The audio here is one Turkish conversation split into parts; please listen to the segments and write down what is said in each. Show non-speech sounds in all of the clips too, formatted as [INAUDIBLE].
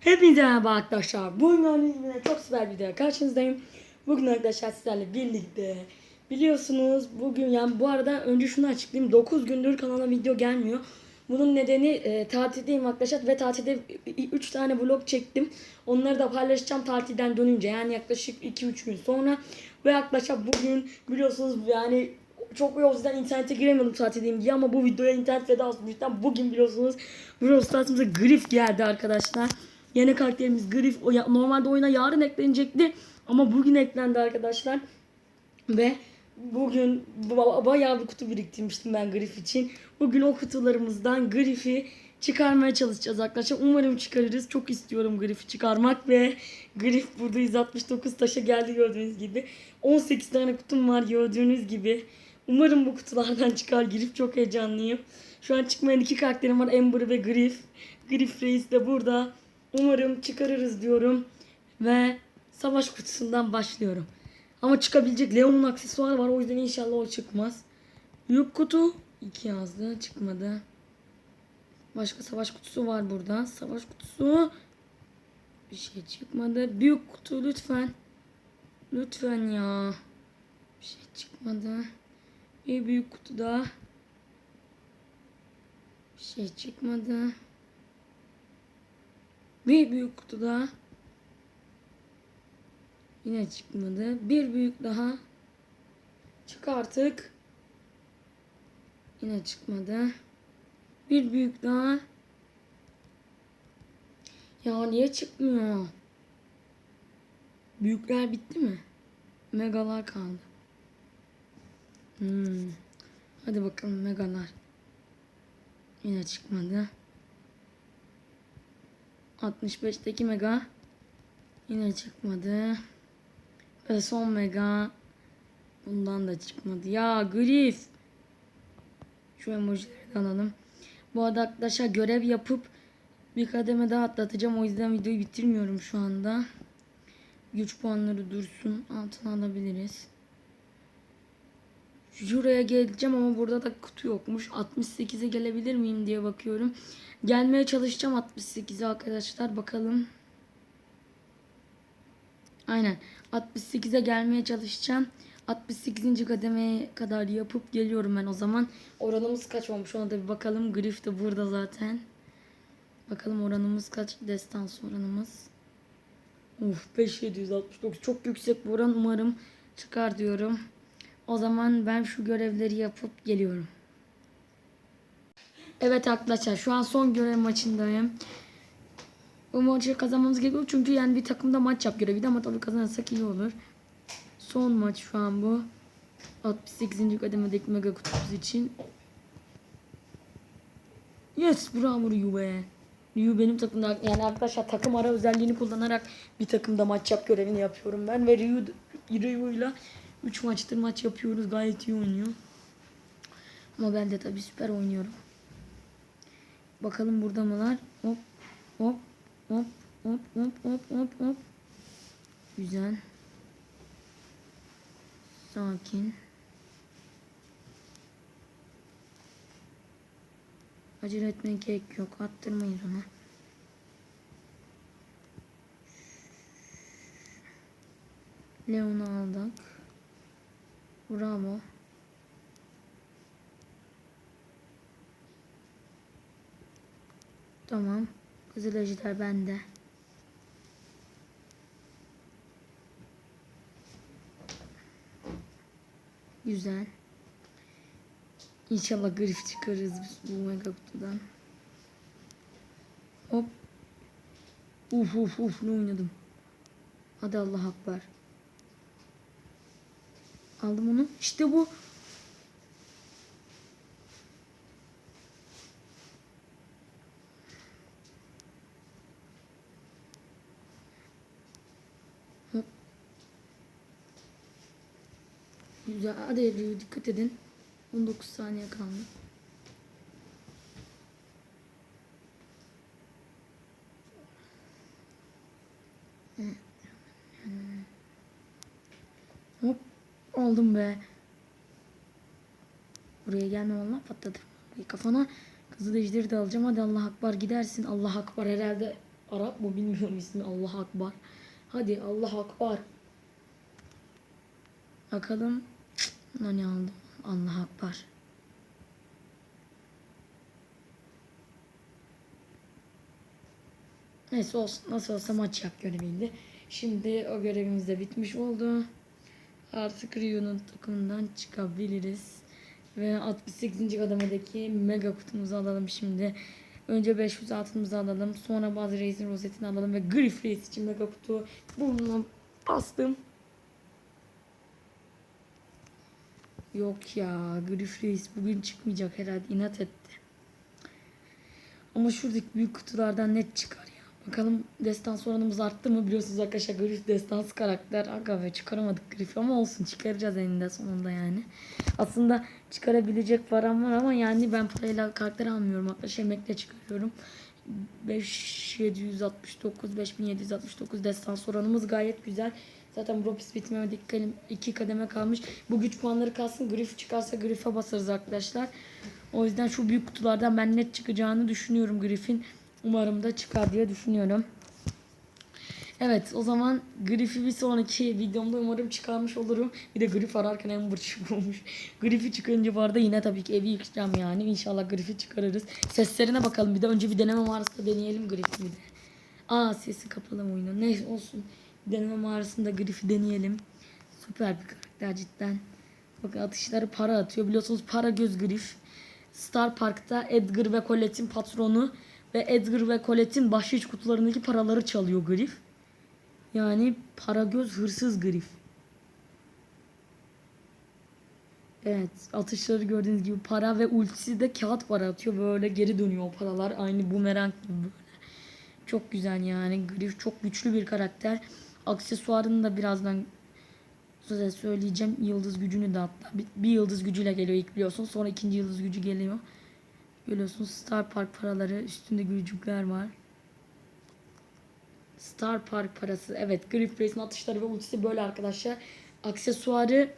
Hepinize merhaba arkadaşlar. Bugün gibi çok süper bir video karşınızdayım. Bugün arkadaşlar sizlerle birlikte biliyorsunuz bugün yani bu arada önce şunu açıklayayım. 9 gündür kanala video gelmiyor. Bunun nedeni e, tatildeyim arkadaşlar ve tatilde 3 tane vlog çektim. Onları da paylaşacağım tatilden dönünce yani yaklaşık 2-3 gün sonra. Ve arkadaşlar bugün biliyorsunuz yani çok o yüzden internete giremedim tatildeyim diye ama bu videoya internet feda olsun. Bugün biliyorsunuz Brawl Stars'ımıza Griff geldi arkadaşlar. Yeni karakterimiz Griff. Normalde oyuna yarın eklenecekti ama bugün eklendi arkadaşlar. Ve bugün ba- bayağı bir kutu biriktirmiştim ben Griff için. Bugün o kutularımızdan Griff'i çıkarmaya çalışacağız arkadaşlar. Umarım çıkarırız. Çok istiyorum Griff'i çıkarmak ve Griff burada 169 taşa geldi gördüğünüz gibi. 18 tane kutum var gördüğünüz gibi. Umarım bu kutulardan çıkar. Griff çok heyecanlıyım. Şu an çıkmayan iki karakterim var. Ember ve Griff. Griff Reis de burada. Umarım çıkarırız diyorum. Ve savaş kutusundan başlıyorum. Ama çıkabilecek Leon'un aksesuarı var. O yüzden inşallah o çıkmaz. Büyük kutu. iki yazdı. Çıkmadı. Başka savaş kutusu var burada. Savaş kutusu. Bir şey çıkmadı. Büyük kutu lütfen. Lütfen ya. Bir şey çıkmadı. Bir büyük kutu daha. Bir şey çıkmadı. Bir büyük kutu daha. Yine çıkmadı. Bir büyük daha. Çık artık. Yine çıkmadı. Bir büyük daha. Ya niye çıkmıyor? Büyükler bitti mi? Megalar kaldı. Hmm. Hadi bakalım megalar. Yine çıkmadı. 65'teki mega yine çıkmadı. Ve son mega bundan da çıkmadı. Ya Griff. Şu emojileri alalım. Bu arada arkadaşlar görev yapıp bir kademe daha atlatacağım. O yüzden videoyu bitirmiyorum şu anda. Güç puanları dursun. Altına alabiliriz. Şuraya geleceğim ama burada da kutu yokmuş. 68'e gelebilir miyim diye bakıyorum. Gelmeye çalışacağım 68'e arkadaşlar. Bakalım. Aynen. 68'e gelmeye çalışacağım. 68. kademeye kadar yapıp geliyorum ben o zaman. Oranımız kaç olmuş ona da bir bakalım. Griff de burada zaten. Bakalım oranımız kaç? Destans oranımız. Uf 5769 çok yüksek bu oran. Umarım çıkar diyorum. O zaman ben şu görevleri yapıp geliyorum. Evet arkadaşlar şu an son görev maçındayım. Bu maçı kazanmamız gerekiyor çünkü yani bir takımda maç yap göreviydi ama tabii kazanırsak iyi olur. Son maç şu an bu. 68. kademedeki mega kutumuz için. Yes bravo be. Ryu benim takımda yani arkadaşlar takım ara özelliğini kullanarak bir takımda maç yap görevini yapıyorum ben ve Ryu Ryu'yla 3 maçtır maç yapıyoruz gayet iyi oynuyor. Ama ben de tabii süper oynuyorum. Bakalım burada mılar? Hop hop hop hop hop hop hop hop. Güzel. Sakin. Acele etmeye gerek yok. Attırmayız ona. Leon'u aldık. Bravo. Tamam. Kızıl ejder bende. Güzel. İnşallah grif çıkarırız biz bu mega kutudan. Hop. Uf uf uf ne oynadım. Hadi Allah akbar. Aldım onu. İşte bu. Hop. Güzel. Hadi dikkat edin. 19 saniye kaldı. Hop. Aldım be. Buraya gelme valla patladı. Burayı kafana. Kızıl ejderi de alacağım. Hadi Allah akbar gidersin. Allah akbar herhalde Arap mı bilmiyorum ismi. Allah Akbar. Hadi Allah Akbar. Bakalım. Cık, Ne aldım? Allah Akbar. Neyse olsun. Nasıl olsa maç yap göreviydi. Şimdi o görevimiz de bitmiş oldu. Artık Rio'nun takımından çıkabiliriz. Ve 68. kademedeki mega kutumuzu alalım şimdi. Önce 500 altınımızı alalım. Sonra bazı reisin rozetini alalım. Ve Griff Reis için mega kutu. Bunu bastım. Yok ya Griff Reis bugün çıkmayacak herhalde. inat etti. Ama şuradaki büyük kutulardan net çıkar. Bakalım destans oranımız arttı mı? Biliyorsunuz arkadaşlar Griff destans karakter. Aga be çıkaramadık Griff ama olsun çıkaracağız eninde sonunda yani. Aslında çıkarabilecek param var ama yani ben parayla karakter almıyorum. Arkadaşlar emekle çıkarıyorum. 5769 5769 destans oranımız gayet güzel. Zaten Robis bitmemedi. İki kademe- iki kademe kalmış. Bu güç puanları kalsın. Griff çıkarsa Griff'e basarız arkadaşlar. O yüzden şu büyük kutulardan ben net çıkacağını düşünüyorum Griff'in. Umarım da çıkar diye düşünüyorum. Evet o zaman Griff'i bir sonraki videomda umarım çıkarmış olurum. Bir de Griff ararken Ember çıkmamış. [LAUGHS] Griff'i çıkınca bu arada yine tabii ki evi yıkacağım yani. İnşallah Griff'i çıkarırız. Seslerine bakalım bir de önce bir deneme mağarasında deneyelim Griff'i de. Aa sesi kapalı mı oyunun? Neyse olsun. Deneme mağarasında Griff'i deneyelim. Süper bir karakter cidden. Bakın atışları para atıyor. Biliyorsunuz para göz Griff. Star Park'ta Edgar ve Colette'in patronu ve Edgar ve Colette'in bahşiş kutularındaki paraları çalıyor Griff. Yani para göz hırsız Griff. Evet atışları gördüğünüz gibi para ve ultisi de kağıt para atıyor. Böyle geri dönüyor o paralar. Aynı bumerang gibi böyle. Çok güzel yani. Griff çok güçlü bir karakter. Aksesuarını da birazdan size söyleyeceğim. Yıldız gücünü de hatta. Bir, bir yıldız gücüyle geliyor ilk biliyorsun. Sonra ikinci yıldız gücü geliyor. Görüyorsunuz Star Park paraları. Üstünde gülücükler var. Star Park parası. Evet Griff Reis'in atışları ve ultisi böyle arkadaşlar. Aksesuarı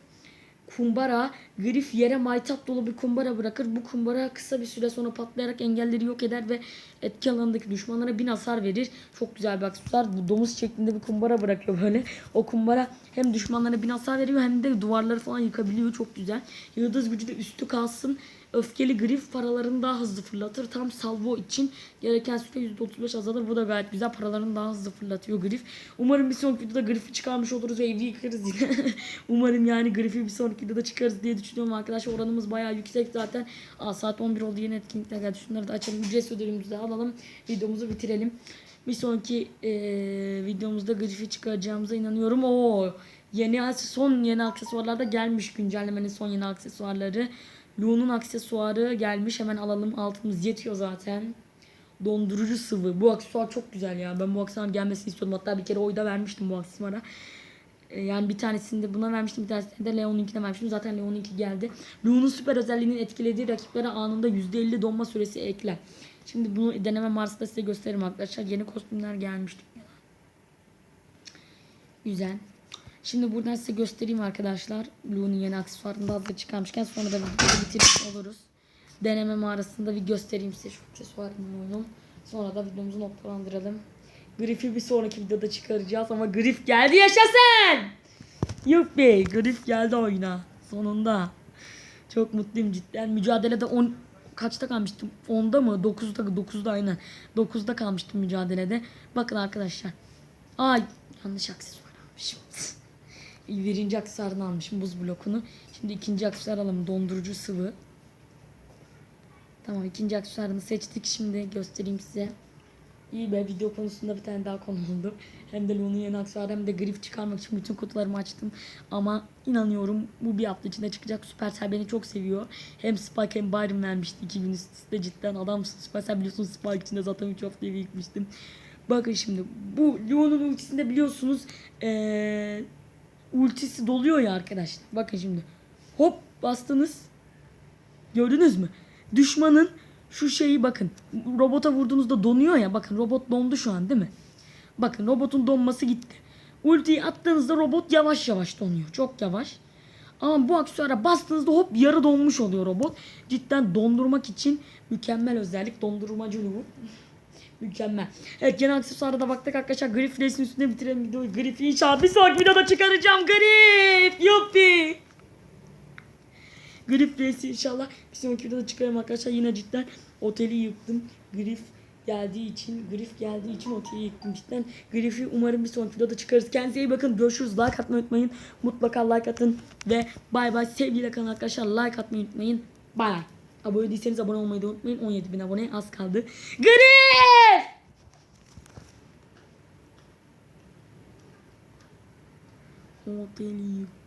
kumbara. Griff yere maytap dolu bir kumbara bırakır. Bu kumbara kısa bir süre sonra patlayarak engelleri yok eder ve etki alanındaki düşmanlara bin hasar verir. Çok güzel bir aksesuar. Bu domuz şeklinde bir kumbara bırakıyor böyle. O kumbara hem düşmanlara bin hasar veriyor hem de duvarları falan yıkabiliyor. Çok güzel. Yıldız gücü de üstü kalsın. Öfkeli grif paralarını daha hızlı fırlatır. Tam salvo için gereken süre %35 azalır. Bu da gayet güzel. Paralarını daha hızlı fırlatıyor grif. Umarım bir sonraki videoda grifi çıkarmış oluruz ve evi yıkarız yine. [LAUGHS] Umarım yani grifi bir sonraki videoda çıkarız diye düşünüyorum arkadaşlar. Oranımız bayağı yüksek zaten. Aa, saat 11 oldu yeni etkinlikler geldi. Şunları da açalım. Ücretsiz ödülümüzü de alalım. Videomuzu bitirelim. Bir sonraki eee, videomuzda grifi çıkaracağımıza inanıyorum. Oo, yeni son yeni aksesuarlar da gelmiş. Güncellemenin son yeni aksesuarları. Lu'nun aksesuarı gelmiş. Hemen alalım. Altımız yetiyor zaten. Dondurucu sıvı. Bu aksesuar çok güzel ya. Ben bu aksesuar gelmesini istiyordum. Hatta bir kere oyda vermiştim bu aksesuara. Ee, Yani bir tanesini de buna vermiştim. Bir tanesini de Leon'unkine vermiştim. Zaten Leon'unki geldi. Lu'nun süper özelliğinin etkilediği rakiplere anında %50 donma süresi ekler. Şimdi bunu deneme Mars'ta size gösteririm arkadaşlar. Yeni kostümler gelmişti. Güzel. Şimdi buradan size göstereyim arkadaşlar. Lu'nun yeni aksesuarını da hazır çıkarmışken sonra da videoyu bitirmiş oluruz. Deneme mağarasında bir göstereyim size şu aksesuarını oyunun. Sonra da videomuzu noktalandıralım. Griff'i bir sonraki videoda çıkaracağız ama Griff geldi yaşasın! Yok be Griff geldi oyuna. Sonunda. Çok mutluyum cidden. Mücadelede 10 kaçta kalmıştım? 10'da mı? 9'da 9'da aynen. 9'da kalmıştım mücadelede. Bakın arkadaşlar. Ay yanlış aksesuar almışım. Birinci aksesuarını almışım buz blokunu. Şimdi ikinci aksesuar alalım. Dondurucu sıvı. Tamam ikinci aksesuarını seçtik. Şimdi göstereyim size. İyi be video konusunda bir tane daha konu [LAUGHS] oldu. Hem de Lu'nun yeni aksesuarı hem de grif çıkarmak için bütün kutularımı açtım. Ama inanıyorum bu bir hafta içinde çıkacak. Supercell beni çok seviyor. Hem Spike hem Byron vermişti. iki gün üst cidden adamsın. Supercell biliyorsunuz Spike içinde zaten 3 haftayı yıkmıştım. Bakın şimdi bu Lu'nun ultisinde biliyorsunuz ee, ultisi doluyor ya arkadaşlar. Bakın şimdi. Hop bastınız. Gördünüz mü? Düşmanın şu şeyi bakın. Robota vurduğunuzda donuyor ya. Bakın robot dondu şu an değil mi? Bakın robotun donması gitti. Ultiyi attığınızda robot yavaş yavaş donuyor. Çok yavaş. Ama bu aksesuara bastığınızda hop yarı donmuş oluyor robot. Cidden dondurmak için mükemmel özellik. Dondurmacı bu. Mükemmel. Evet gene aksesuara da baktık arkadaşlar. Grif resmin üstünde bitirelim videoyu. Grif'i inşallah bir sonraki videoda çıkaracağım. Grif! Yuppi! Grif Reis'i inşallah bir sonraki videoda çıkarım arkadaşlar. Yine cidden oteli yıktım. Grif geldiği için, Grif geldiği için oteli yıktım cidden. Grif'i umarım bir sonraki videoda çıkarız. Kendinize iyi bakın. Görüşürüz. Like atmayı unutmayın. Mutlaka like atın. Ve bay bay. Sevgiyle kalın arkadaşlar. Like atmayı unutmayın. Bay bay. Abone değilseniz abone olmayı da unutmayın. 17 bin abone az kaldı. Grif! Oteli yıktım.